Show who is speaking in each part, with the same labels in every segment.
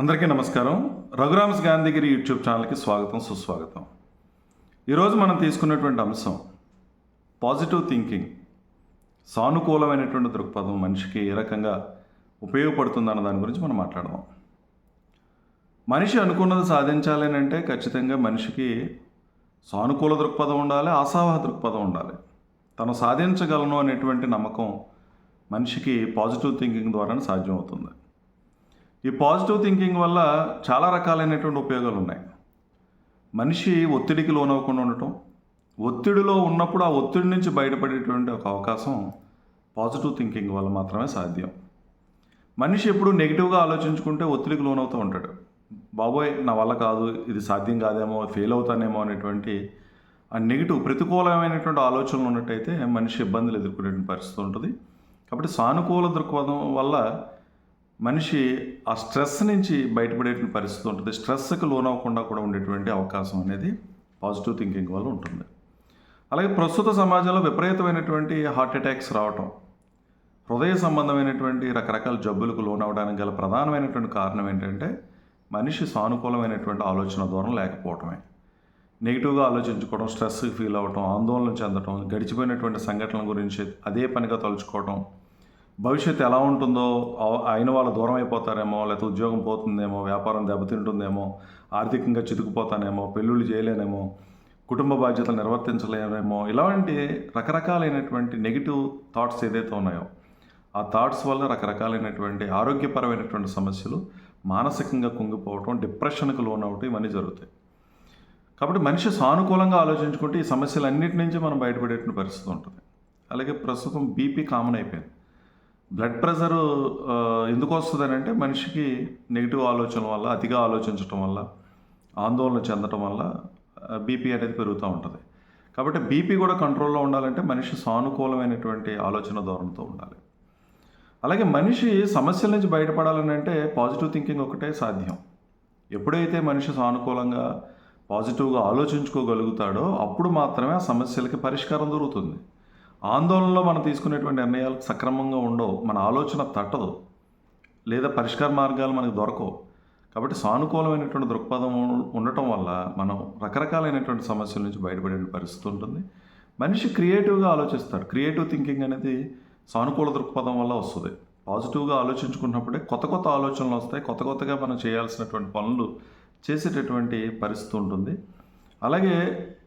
Speaker 1: అందరికీ నమస్కారం. రఘురామ్స్ గాంధీగిరి యూట్యూబ్ ఛానల్కి స్వాగతం సుస్వాగతం. ఈరోజు మనం తీసుకున్నటువంటి అంశం పాజిటివ్ థింకింగ్ సానుకూలమైనటువంటి దృక్పథం మనిషికి ఏ రకంగా ఉపయోగపడుతుందన్న దాని గురించి మనం మాట్లాడదాం. మనిషి అనుకున్నది సాధించాలి అంటే ఖచ్చితంగా మనిషికి సానుకూల దృక్పథం ఉండాలి ఆశావాహ దృక్పథం ఉండాలి. తను సాధించగలను అనేటువంటి నమ్మకం మనిషికి పాజిటివ్ థింకింగ్ ద్వారానే సాధ్యమవుతుంది. ఈ పాజిటివ్ థింకింగ్ వల్ల చాలా రకాలైనటువంటి ఉపయోగాలు ఉన్నాయి. మనిషి ఒత్తిడికి లోనవ్వకుండా ఉండటం ఒత్తిడిలో ఉన్నప్పుడు ఆ ఒత్తిడి నుంచి బయటపడేటువంటి ఒక అవకాశం పాజిటివ్ థింకింగ్ వల్ల మాత్రమే సాధ్యం. మనిషి ఎప్పుడు నెగిటివ్గా ఆలోచించుకుంటే ఒత్తిడికి లోనవుతూ ఉంటాడు. బాబోయ్ నా వల్ల కాదు ఇది సాధ్యం కాదేమో ఫెయిల్ అవుతానేమో అనేటువంటి ఆ నెగిటివ్ ప్రతికూలమైనటువంటి ఆలోచనలు ఉన్నట్టయితే మనిషి ఇబ్బందులు ఎదుర్కొనే పరిస్థితి ఉంటుంది. కాబట్టి సానుకూల దృక్పథం వల్ల మనిషి ఆ స్ట్రెస్ నుంచి బయటపడేటువంటి పరిస్థితి ఉంటుంది. స్ట్రెస్కి లోనవ్వకుండా కూడా ఉండేటువంటి అవకాశం అనేది పాజిటివ్ థింకింగ్ వల్ల ఉంటుంది. అలాగే ప్రస్తుత సమాజంలో విపరీతమైనటువంటి హార్ట్ అటాక్స్ రావటం హృదయ సంబంధమైనటువంటి రకరకాల జబ్బులకు లోనవడానికి గల ప్రధానమైనటువంటి కారణం ఏంటంటే మనిషి సానుకూలమైనటువంటి ఆలోచన దూరం లేకపోవటమే. నెగిటివ్గా ఆలోచించుకోవడం స్ట్రెస్ ఫీల్ అవ్వటం ఆందోళన చెందటం గడిచిపోయినటువంటి సంఘటనల గురించి అదే పనిగా తలుచుకోవటం భవిష్యత్తు ఎలా ఉంటుందో అయిన వాళ్ళు దూరం అయిపోతారేమో లేకపోతే ఉద్యోగం పోతుందేమో వ్యాపారం దెబ్బతింటుందేమో ఆర్థికంగా చితుకుపోతానేమో పెళ్ళిళ్ళు చేయలేనేమో కుటుంబ బాధ్యతలు నిర్వర్తించలేమేమో ఇలాంటి రకరకాలైనటువంటి నెగిటివ్ థాట్స్ ఏదైతే ఉన్నాయో ఆ థాట్స్ వల్ల రకరకాలైనటువంటి ఆరోగ్యపరమైనటువంటి సమస్యలు మానసికంగా కుంగిపోవటం డిప్రెషన్కు లోనవటం ఇవన్నీ జరుగుతాయి. కాబట్టి మనిషి సానుకూలంగా ఆలోచించుకుంటే ఈ సమస్యలన్నిటి నుంచి మనం బయటపడేటువంటి పరిస్థితి ఉంటుంది. అలాగే ప్రస్తుతం బీపీ కామన్ అయిపోయింది. బ్లడ్ ప్రెషర్ ఎందుకు వస్తుంది అంటే మనిషికి నెగిటివ్ ఆలోచన వల్ల అతిగా ఆలోచించటం వల్ల ఆందోళన చెందటం వల్ల బీపీ అనేది పెరుగుతూ ఉంటుంది. కాబట్టి బీపీ కూడా కంట్రోల్లో ఉండాలంటే మనిషి సానుకూలమైనటువంటి ఆలోచన ధోరణితో ఉండాలి. అలాగే మనిషి సమస్యల నుంచి బయటపడాలని అంటే పాజిటివ్ థింకింగ్ ఒకటే సాధ్యం. ఎప్పుడైతే మనిషి సానుకూలంగా పాజిటివ్గా ఆలోచించుకోగలుగుతాడో అప్పుడు మాత్రమే ఆ సమస్యలకి పరిష్కారం దొరుకుతుంది. ఆందోళనలో మనం తీసుకునేటువంటి నిర్ణయాలు సక్రమంగా ఉండవు. మన ఆలోచన తట్టదు. లేదా పరిష్కార మార్గాలు మనకు దొరకవు. కాబట్టి సానుకూలమైనటువంటి దృక్పథం ఉండటం వల్ల మనం రకరకాలైనటువంటి సమస్యల నుంచి బయటపడే పరిస్థితి ఉంటుంది. మనిషి క్రియేటివ్గా ఆలోచిస్తాడు. క్రియేటివ్ థింకింగ్ అనేది సానుకూల దృక్పథం వల్ల వస్తుంది. పాజిటివ్గా ఆలోచించుకున్నప్పుడే కొత్త కొత్త ఆలోచనలు వస్తాయి. కొత్త కొత్తగా మనం చేయాల్సినటువంటి పనులు చేసేటటువంటి పరిస్థితి ఉంటుంది. అలాగే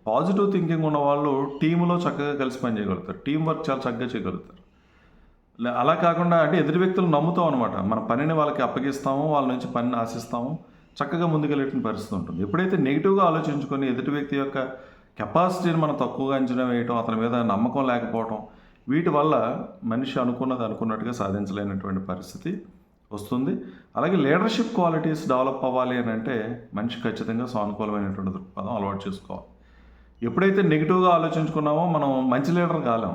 Speaker 1: పాజిటివ్ థింకింగ్ ఉన్న వాళ్ళు టీంలో చక్కగా కలిసి పని చేయగలుగుతారు. టీం వర్క్ చాలా చక్కగా చేయగలుగుతారు. అలా కాకుండా అంటే ఎదుటి వ్యక్తులు నమ్ముతాం అనమాట మన పనిని వాళ్ళకి అప్పగిస్తాము వాళ్ళ నుంచి పనిని ఆశిస్తాము చక్కగా ముందుకెళ్ళిన పరిస్థితి ఉంటుంది. ఎప్పుడైతే నెగిటివ్గా ఆలోచించుకొని ఎదుటి వ్యక్తి యొక్క కెపాసిటీని మనం తక్కువగా అంచనా వేయటం అతని మీద నమ్మకం లేకపోవటం వీటి వల్ల మనిషి అనుకున్నది అనుకున్నట్టుగా సాధించలేనటువంటి పరిస్థితి. వస్తుంది. అలాగే లీడర్షిప్ క్వాలిటీస్ డెవలప్ అవ్వాలి అని అంటే మనిషి ఖచ్చితంగా సానుకూలమైనటువంటి దృక్పథం అలవాటు చేసుకోవాలి. ఎప్పుడైతే నెగిటివ్గా ఆలోచించుకున్నామో మనం మంచి లీడర్ కాలేం.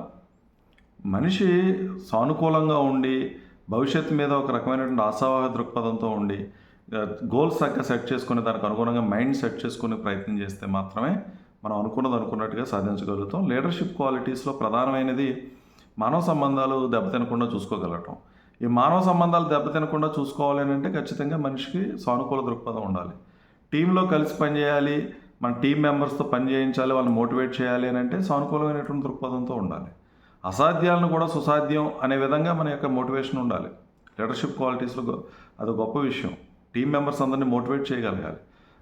Speaker 1: మనిషి సానుకూలంగా ఉండి భవిష్యత్తు మీద ఒక రకమైనటువంటి ఆశావాహ దృక్పథంతో ఉండి గోల్స్ తగ్గ సెట్ చేసుకుని దానికి అనుగుణంగా మైండ్ సెట్ చేసుకునే ప్రయత్నం చేస్తే మాత్రమే మనం అనుకున్నది అనుకున్నట్టుగా సాధించగలుగుతాం. లీడర్షిప్ క్వాలిటీస్లో ప్రధానమైనది మానవ సంబంధాలు దెబ్బతినకుండా చూసుకోగలగటం ఈ మానవ సంబంధాలు దెబ్బతినకుండా చూసుకోవాలి అని అంటే ఖచ్చితంగా మనిషికి సానుకూల దృక్పథం ఉండాలి. టీంలో కలిసి పనిచేయాలి మన టీం మెంబర్స్తో పని చేయించాలి వాళ్ళని మోటివేట్ చేయాలి అని అంటే సానుకూలమైనటువంటి దృక్పథంతో ఉండాలి. అసాధ్యాలను కూడా సుసాధ్యం అనే విధంగా మన యొక్క మోటివేషన్ ఉండాలి. లీడర్షిప్ క్వాలిటీస్లో అది గొప్ప విషయం. టీం మెంబర్స్ అందరినీ మోటివేట్ చేయగలగాలి.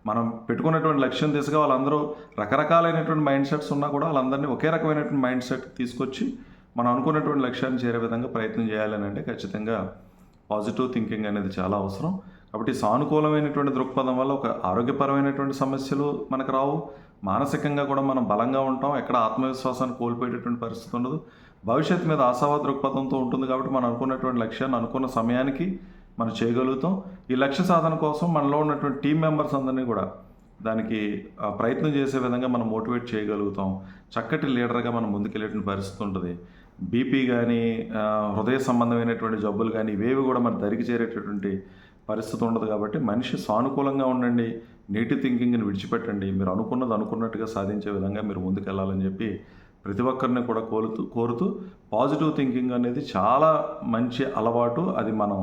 Speaker 1: మనం పెట్టుకున్నటువంటి లక్ష్యం దిశగా వాళ్ళందరూ రకరకాలైనటువంటి మైండ్ సెట్స్ ఉన్నా కూడా వాళ్ళందరినీ ఒకే రకమైనటువంటి మైండ్ సెట్ తీసుకొచ్చి మనం అనుకున్నటువంటి లక్ష్యాన్ని చేరే విధంగా ప్రయత్నం చేయాలని అంటే ఖచ్చితంగా పాజిటివ్ థింకింగ్ అనేది చాలా అవసరం. కాబట్టి సానుకూలమైనటువంటి దృక్పథం వల్ల ఒక ఆరోగ్యపరమైనటువంటి సమస్యలు మనకు రావు. మానసికంగా కూడా మనం బలంగా ఉంటాం. ఎక్కడ ఆత్మవిశ్వాసాన్ని కోల్పోయేటటువంటి పరిస్థితి ఉండదు. భవిష్యత్తు మీద ఆశావా దృక్పథంతో ఉంటుంది కాబట్టి మనం అనుకున్నటువంటి లక్ష్యాన్ని అనుకున్న సమయానికి మనం చేయగలుగుతాం. ఈ లక్ష్య సాధన కోసం మనలో ఉన్నటువంటి టీం మెంబర్స్ అందరినీ కూడా దానికి ప్రయత్నం చేసే విధంగా మనం మోటివేట్ చేయగలుగుతాం. చక్కటి లీడర్గా మనం ముందుకెళ్ళేటువంటి పరిస్థితి ఉంటుంది. బీపీ కానీ హృదయ సంబంధమైనటువంటి జబ్బులు కానీ ఇవేవి కూడా మన దరికి చేరేటటువంటి పరిస్థితి ఉండదు కాబట్టి మనిషి సానుకూలంగా ఉండండి నీటి థింకింగ్ని విడిచిపెట్టండి. మీరు అనుకున్నది అనుకున్నట్టుగా సాధించే విధంగా మీరు ముందుకెళ్ళాలని చెప్పి ప్రతి ఒక్కరిని కూడా కోరుతూ కోరుతూ పాజిటివ్ థింకింగ్ అనేది చాలా మంచి అలవాటు. అది మనం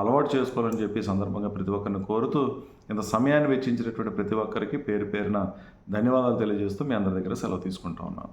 Speaker 1: అలవాటు చేసుకోవాలని చెప్పి సందర్భంగా ప్రతి ఒక్కరిని కోరుతూ ఇంత సమయాన్ని వెచ్చించినటువంటి ప్రతి ఒక్కరికి పేరు పేరున ధన్యవాదాలు తెలియజేస్తూ మీ అందరి దగ్గర సెలవు తీసుకుంటా ఉన్నాను.